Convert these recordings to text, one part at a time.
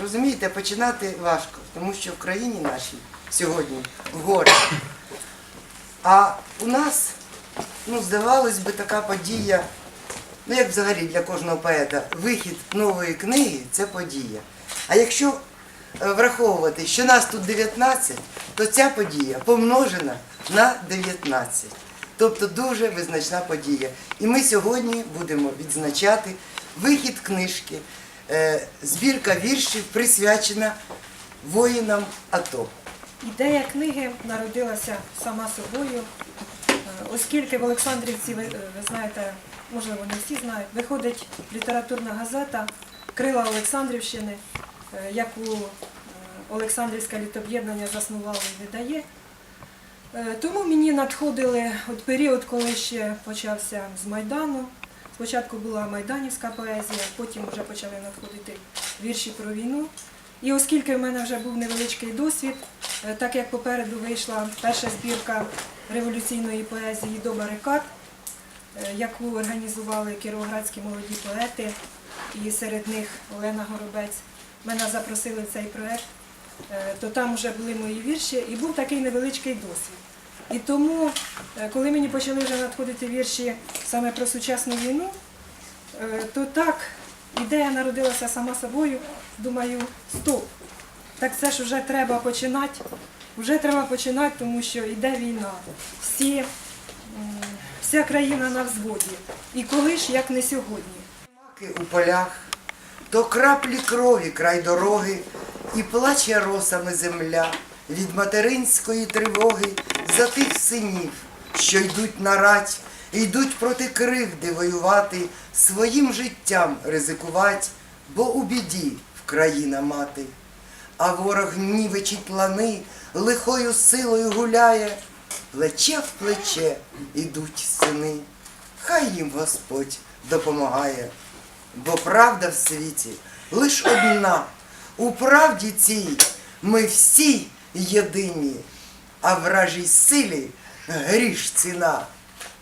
розумієте, починати важко, тому що в країні нашій сьогодні в горі. А у нас, ну, здавалось би, така подія, ну як взагалі для кожного поета, вихід нової книги це подія. А якщо е, враховувати, що нас тут 19, то ця подія помножена на 19. Тобто дуже визначна подія. І ми сьогодні будемо відзначати вихід книжки, збірка віршів присвячена воїнам АТО. Ідея книги народилася сама собою, е, оскільки в Олександрівці, ви, е, ви знаєте, можливо, не всі знають, виходить літературна газета Крила Олександрівщини, е, яку е, Олександрівське літоб'єднання заснувало і видає. Е, Тому мені надходили от період, коли ще почався з Майдану. Спочатку була майданівська поезія, потім вже почали надходити вірші про війну. І оскільки в мене вже був невеличкий досвід, е, так як попереду вийшла перша збірка революційної поезії до барикад, е, яку організували кіровоградські молоді поети, і серед них Олена Горобець, мене запросили в цей проект, е, то там вже були мої вірші, і був такий невеличкий досвід. І тому, е, коли мені почали вже надходити вірші саме про сучасну війну, Е, то так, ідея народилася сама собою. Думаю, стоп. Так це ж вже треба починати. Вже треба починати, тому що йде війна. Всі, вся країна на взводі. І коли ж, як не сьогодні. Маки у полях, то краплі крові край дороги, і плаче росами земля від материнської тривоги за тих синів, що йдуть на рать, йдуть проти кривди воювати, своїм життям ризикувати, бо у біді вкраїна мати. А ворог нівечить лани, лихою силою гуляє, плече в плече ідуть сини. Хай їм Господь допомагає, бо правда в світі лиш одна. У правді цій ми всі єдині, а вражій силі гріш ціна.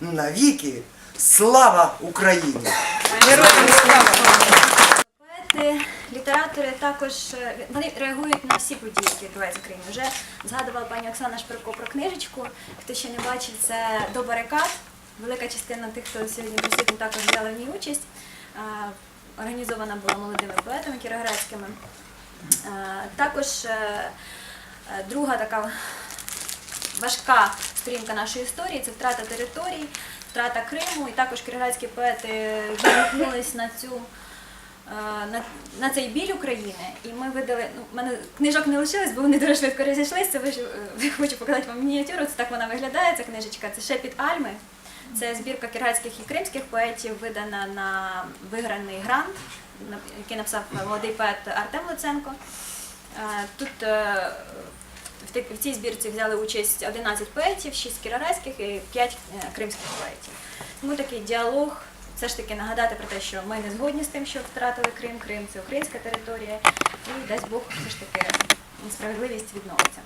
Навіки слава Україні! Героям слава! Поети, літератори також е, вони реагують на всі події, які відбуваються в Україні. Вже згадувала пані Оксана Шпирко про книжечку. Хто ще не бачив, це до барикад. Велика частина тих, хто сьогодні присутній, також взяла в ній участь. Організована була молодими поетами кіровоградськими. Е, Також е, е, друга така важка сторінка нашої історії це втрата територій, втрата Криму. І також кіровоградські поети відгукнулись на цю. е, На, на цей біль України, і ми видали. Ну, в мене книжок не лишилось, бо вони дуже швидко розійшлися. Ви, ви хочу показати вам мініатюру. Це так вона виглядає. Ця книжечка. Це Шепіт Альми. Це збірка кіровоградських і кримських поетів, видана на виграний грант, який написав молодий поет Артем Луценко. Е, Тут е, в цій збірці взяли участь 11 поетів, 6 кіровоградських і 5 кримських поетів. Тому такий діалог, все ж таки нагадати про те, що ми не згодні з тим, що втратили Крим, Крим це українська територія, і дасть Бог все ж таки справедливість відновиться.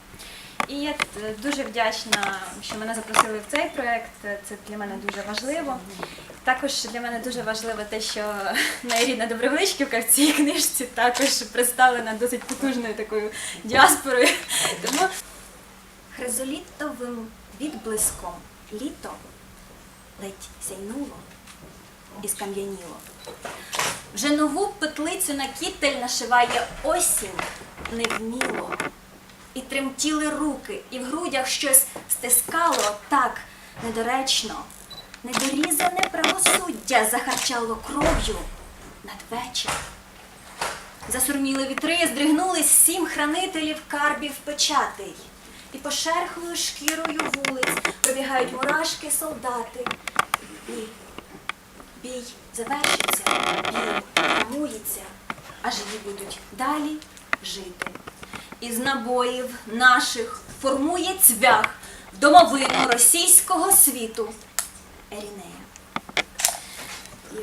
І я е, дуже вдячна, що мене запросили в цей проект. Це для мене дуже важливо. Також для мене дуже важливо те, що моя рідна Добровичківка в цій книжці також представлена досить потужною такою діаспорою. Тому хризолітовим відблиском літо ледь сяйнуло і скам'яніло. Вже нову петлицю на кітель нашиває осінь невміло. І тремтіли руки, і в грудях щось стискало так недоречно. Недорізане правосуддя захарчало кров'ю надвечір. Засурміли вітри, здригнулись сім хранителів карбів печатий. І пошерхлою шкірою вулиць пробігають мурашки солдати. І бій завершиться, бій тамується, а живі будуть далі жити. Із набоїв наших формує цвях домовину російського світу Ерінея. І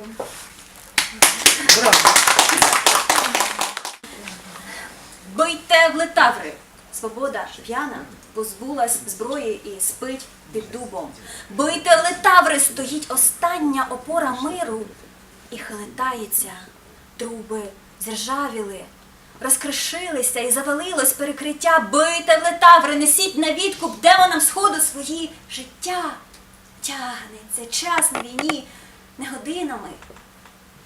Браво! Бийте в летаври! Свобода п'яна позбулась зброї і спить під дубом. Бийте в летаври! Стоїть остання опора миру і хилитається. Труби зржавіли, розкришилися і завалилось перекриття. Бийте в летаври, несіть на відкуп демонам сходу свої життя. Тягнеться час на війні не годинами,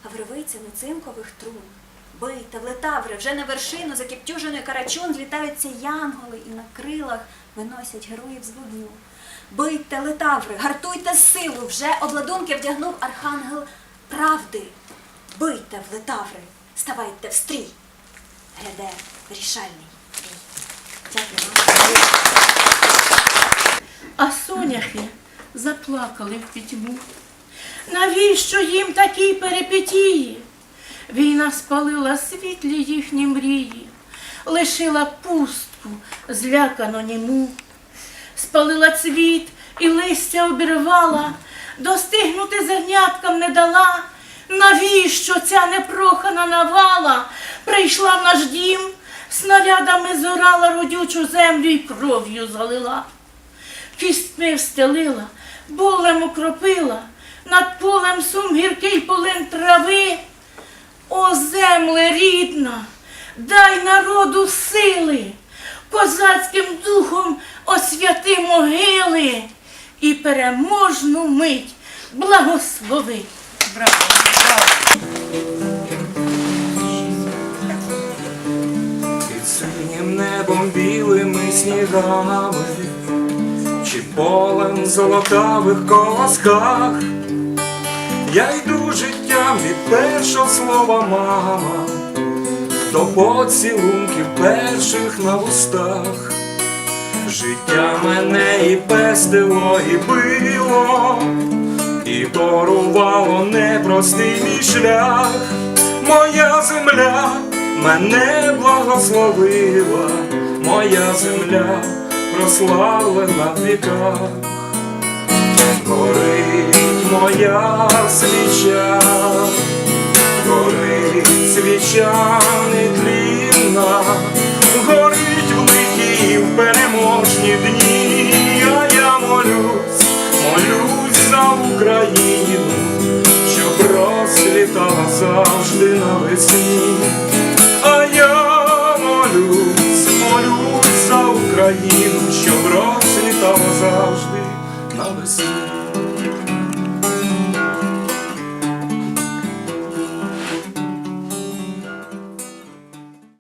а вривицями цинкових трун. Бийте в летаври, вже на вершину закіптюженої карачун злітаються янголи і на крилах виносять героїв з вогню. Бийте летаври, гартуйте силу, вже обладунки вдягнув архангел правди. Бийте в летаври, ставайте в стрій. Гряде вирішальний. бій. Дякую вам. А соняхи заплакали в пітьму. Навіщо їм такі перипетії? Війна спалила світлі їхні мрії, лишила пустку, злякано німу, спалила цвіт і листя обірвала, достигнути зерняткам не дала. Навіщо ця непрохана навала прийшла в наш дім, снарядами зорала родючу землю і кров'ю залила кістьми встелила, болем окропила, над полем сум гіркий полин трави. О, земле рідна, дай народу сили, козацьким духом освяти могили і переможну мить благослови. Браво, браво. Снігами, чи полем золотавих колосках, я йду життям від першого слова мама, до поцілунків перших на устах. Життя мене і пестило, і било, і дарувало непростий мій шлях. Моя земля мене благословила, моя земля прославлена в віках. Горить моя свіча, горить свіча нетлінна, горить в лихі в переможні дні, а я молюсь, молюсь за Україну, щоб розквітала завжди навесні. днів, щоб розцвітав за.